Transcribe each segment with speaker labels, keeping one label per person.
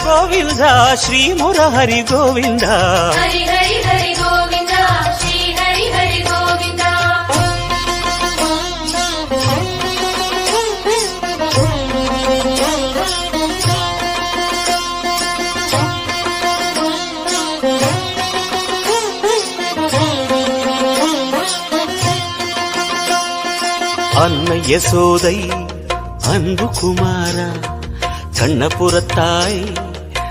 Speaker 1: గోవింద శ్రీ మురహరి గోవింద
Speaker 2: హరి హరి హరి గోవింద శ్రీ హరి హరి గోవింద
Speaker 1: அன்னை யசோதை அன்பு குமாரா கண்ணபுரத்தாய்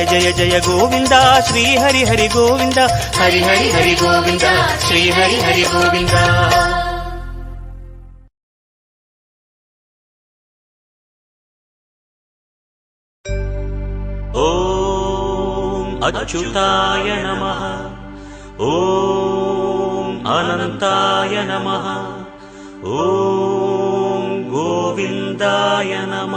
Speaker 1: జయ జయ జయ గోవింద శ్రీ హరి హరి గోవింద హరి హరి హరి గోవింద శ్రీ హరి హరి గోవింద. ఓం అచ్యుతాయ నమ. ఓం అనంతాయ నమ. ఓం గోవిందాయ నమ.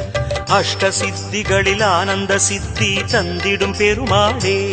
Speaker 1: அஷ்ட சித்திகளில் ஆனந்த சித்தி தந்திடும் பெருமாளே.